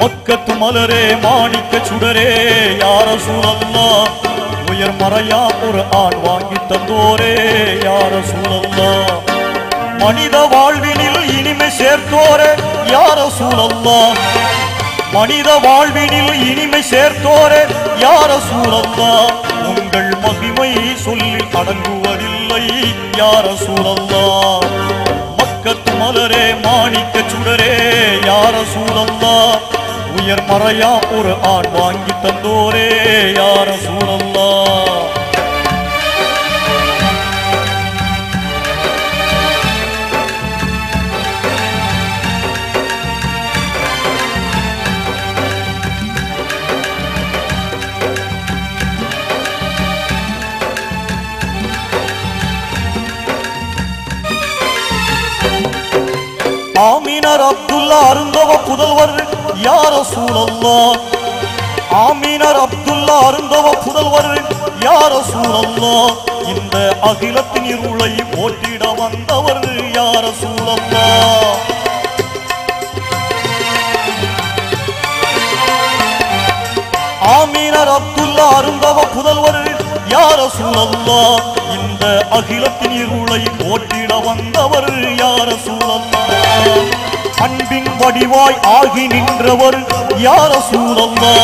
மக்கத்து மலரே மாணிக்க சுடரே யார சூழல்லா உயர் மறையா ஒரு ஆண் வாங்கி தந்தோரே யார சூழல்லா மனித வாழ்வினில் இனிமை சேர்த்தோரே யார சூழல்லா மனித வாழ்வினில் இனிமை சேர்த்தோரே யார சூழல்லா உங்கள் மகிமை சொல்லி அடங்குவதில்லை யார சூழல்லா மக்கத்து மலரே மாணிக்க சுடரே யார சூழல்லா உயர் மறையா ஒரு ஆண் வாங்கி தந்தோரே யார சூழல்லா ஆமீனர் அப்துல்லா அருந்தவ புதல்வர் யார சூழல்லா ஆமீனர் அப்துல்லா அருந்தவ புதல்வர் யார சூழல்லா இந்த அகிலத்தின் இருளை போற்றிட வந்தவர் யார சூழல்லா ஆமீனர் அப்துல்லா அருந்தவ புதல்வர் யார சூழல்லா இந்த அகிலத்தின் இருளை போற்றிட வந்தவர் யார சூழல்லா அன்பின் வடிவாய் ஆகி நின்றவர் யார சூழல்லா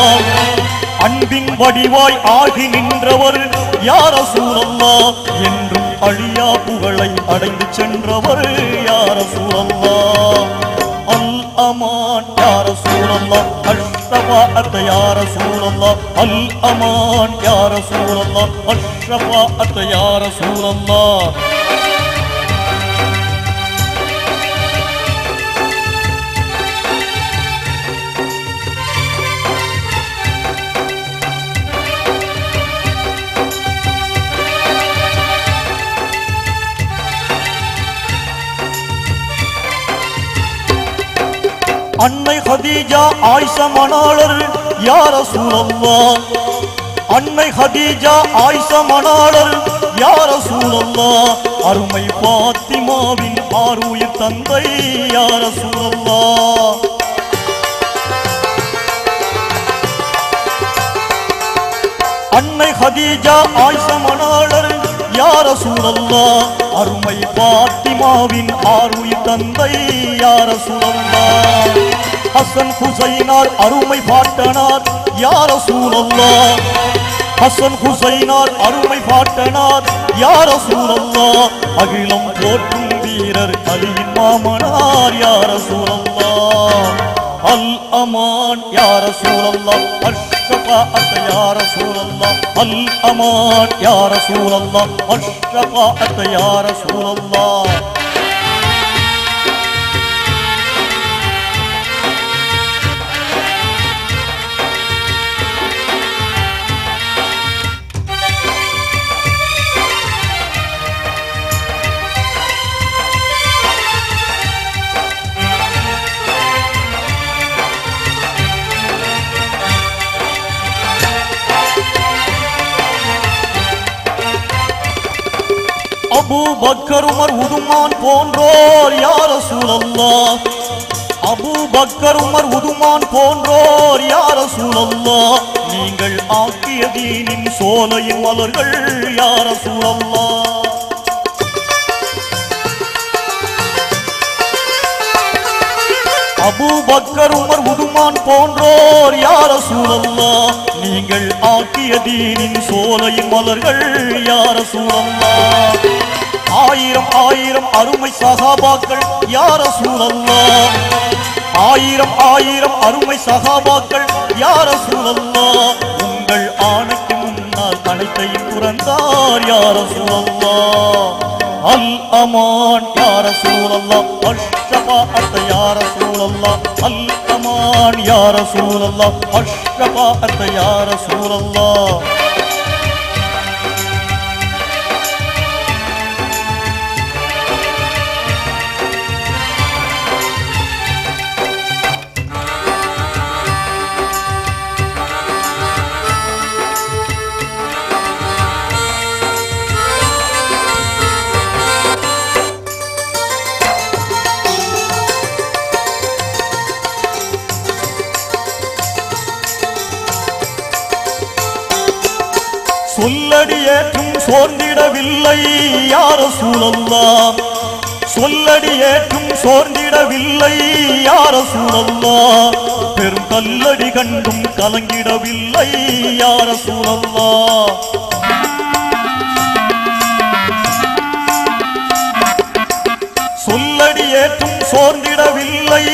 அன்பின் வடிவாய் ஆகி நின்றவர் யார சூழல்லா என்றும் அழியா புகழை அடைந்து சென்றவர் யார சூழல்லா அல் அமான் யார சூழல்லா اشرف ات يا رسول الله الامان يا رسول الله اشرف ات يا رسول الله ஹதீஜா ஆயிஷா மணாளர் யார சூழல்லா அன்னை ஹதீஜா ஆயிஷா மணாளர் யார சூழல்லா அருமை பாத்திமாவின் ஆறுயிர் தந்தை யார சூழல்லா அன்னை ஹதீஜா ஆயிஷா மணாளர் யார சூழல்லா அருமை பாத்திமாவின் ஆறுயிர் தந்தை யார சூழல்லா ஹசன் ஹுசைனார் அருமை பாட்டனார். யார சூழல்லா? ஹசன் ஹுசைனார் அருமை பாட்டனார். யார சூழல்லா? அகிலம் போற்றும் வீரர் அலியின் மாமனார். யார சூழல்லா? அல் அமான் யார சூழல்லா? அஷ்ரபாஅத் யார சூழல்லா? அல் அமான் யார சூழல்லா? அஷ்ரபாஅத் யார சூழல்லா? அபு பக்கர் உமர் உதுமான் போன்றோர் யார சூழல்லா அபு பக்கர் உமர் உதுமான் போன்றோர் யார சூழல்லா நீங்கள் ஆக்கிய தீனின் சோலையின் மலர்கள் யார சூழல்லா அபு பக்கர் உமர் உதுமான் போன்றோர் யார சூழல்லா நீங்கள் ஆக்கிய தீனின் சோலையின் மலர்கள் யார சூழல்லா? ஆயிரம் ஆயிரம் அருமை சகாபாக்கள் யார சூழல்லா? ஆயிரம் ஆயிரம் அருமை சகாபாக்கள் யார சூழல்லா? உங்கள் ஆணைக்கு முன்னால் அனைத்தையும் புறந்தார் யார சூழல்லா? அல் அமான் யார சூழல்லா? அஷ்ரபாஅத் யார சூழல்லா? அல் அமான் யார சூழல்லா அஷ்ரபாஅத் யார சூழல்லா சொல்லடியேற்றும் சோர்ந்திடவில்லை யார சூழல்லா? சொல்லடியேற்றும் சோர்ந்திடவில்லை யார சூழல்லா? பெரும் கல்லடி கண்டும் கலங்கிடவில்லை யார சூழல்லா? சொல்லடியேற்றும் சோர்ந்திடவில்லை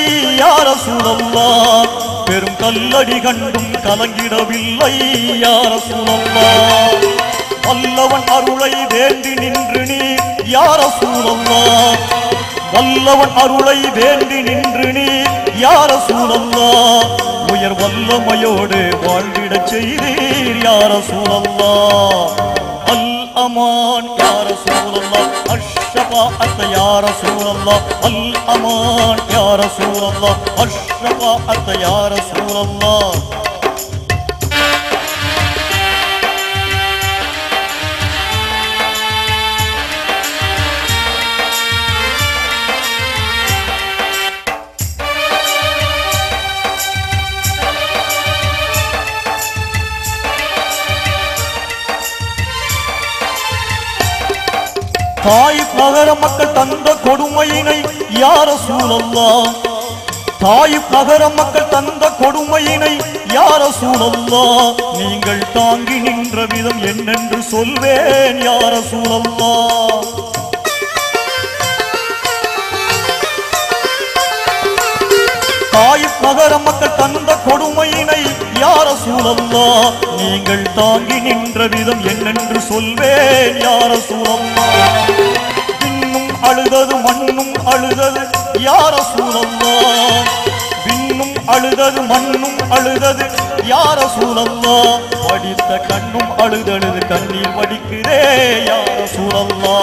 யார சூழல்லா? பெரும் கல்லடி கண்டும் கலங்கிடவில்லை யார சூழல்லா? வல்லவன் அருளை வேண்டி நின்று நீ யார சூழல்லா உயர் வல்லமையோடு வாழ்விட செய்தீர். யார சூழல்லா அல் அமான். யார சூழல்லா அஷ்ஷபாஅத் யார சூழல்லா அல் அமான். யார சூழல்லா அஷ்ஷபாஅத் யார சூழல்லா தாய் நகர மக்கள் தந்த கொடுமையினை யார சூழல்லா? தாய் நகர மக்கள் தந்த கொடுமையினை யார சூழல்லா? நீங்கள் தாங்கி நின்ற விதம் என்னென்று சொல்வேன் யார சூழல்லா? தாய் நகர மக்கள் தந்த கொடுமையினை யார சூழல்லா நீங்கள் தாங்கி நின்ற விதம் என்னென்று சொல்வேன் யார சூழல்லா விண்ணும் அழுதது மண்ணும் அழுதது யார சூழல்லா விண்ணும் அழுதது மண்ணும் அழுதது யார சூழல்லா படித்த கண்ணும் அழுதழுது கண்ணீர் வடிக்குதே யார சூழல்லா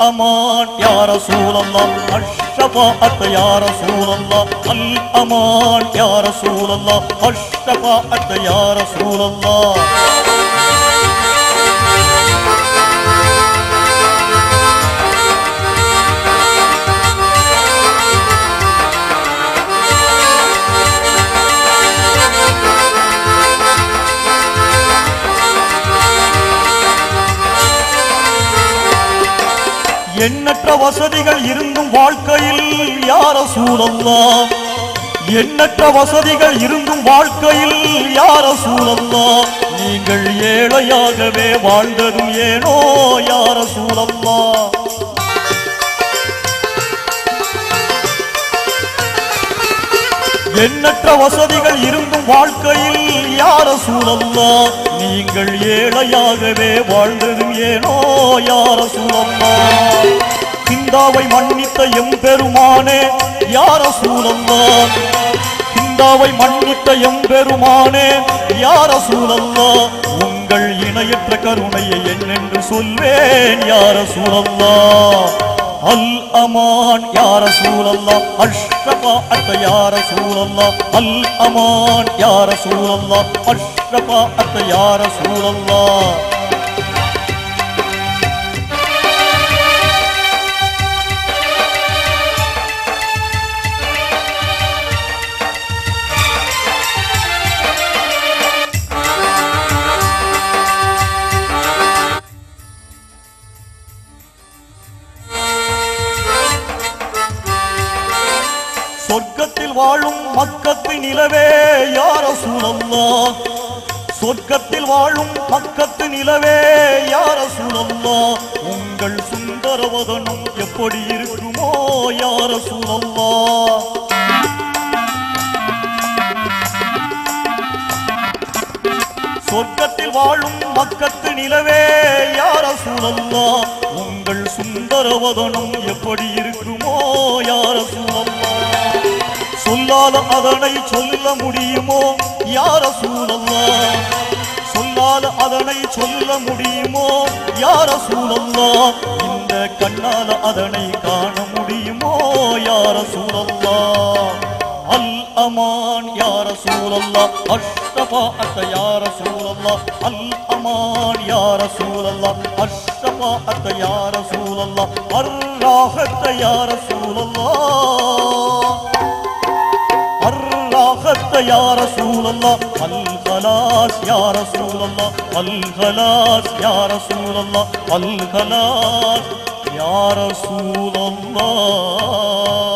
الأمان يا رسول الله. الشفاعة يا رسول الله. الأمان يا رسول الله. الشفاعة يا رسول الله. எண்ணற்ற வசதிகள் இருந்தும் வாழ்க்கையில் யார சூழல்லா? எண்ணற்ற வசதிகள் இருந்தும் வாழ்க்கையில் யார சூழல்லா? நீங்கள் ஏழையாகவே வாழ்ந்ததும் ஏனோ யார சூழல்லா? எண்ணற்ற வசதிகள் இருந்தும் வாழ்க்கையில் யார சூழல்லா? நீங்கள் ஏழையாகவே வாழ்ந்தது ஏனோ? யார சூழல்லா? சிந்தாவை மன்னித்த எம்பெருமானே யார சூழல்லா? சிந்தாவை மன்னித்த எம்பெருமானே யார சூழல்லா? உங்கள் இணையற்ற கருணையை என்னென்று சொல்வேன் யார சூழல்லா? الأمان يا رسول الله؟ الشفاعة يا رسول الله؟ الأمان يا رسول الله؟ الشفاعة يا رسول الله؟ சொர்க்கத்தில் வாழும் மக்கத்து நிலவே யார சூழல்லா சொர்க்கத்தில் வாழும் பக்கத்து நிலவே யார சூழல்லா உங்கள் சுந்தரவதனம் எப்படி இருக்குமோ யார சூழல்லா சொர்க்கத்தில் வாழும் மக்கத்து நிலவே யார சூழல்லா உங்கள் சுந்தரவதனம் எப்படி இருக்குமோ யார சூழல்லா சொல்லால அதனை சொல்ல முடியுமோ? யார சூழல்லா சொல்லால அதனை சொல்ல முடியுமோ? யார சூழல்லா இந்த கண்ணால அதனை காண முடியுமோ? யார சூழல்லா அல் அமான் யார சூழல்லா அஷ்டபா அத்த யார சூழல்லா அல் அமான் யார சூழல்லா அஷ்டபா அத்த யார சூழல்லா அர் யார சூழல்லா الله الخلاص يا رسول الله الخلاص يا رسول الله الخلاص يا رسول الله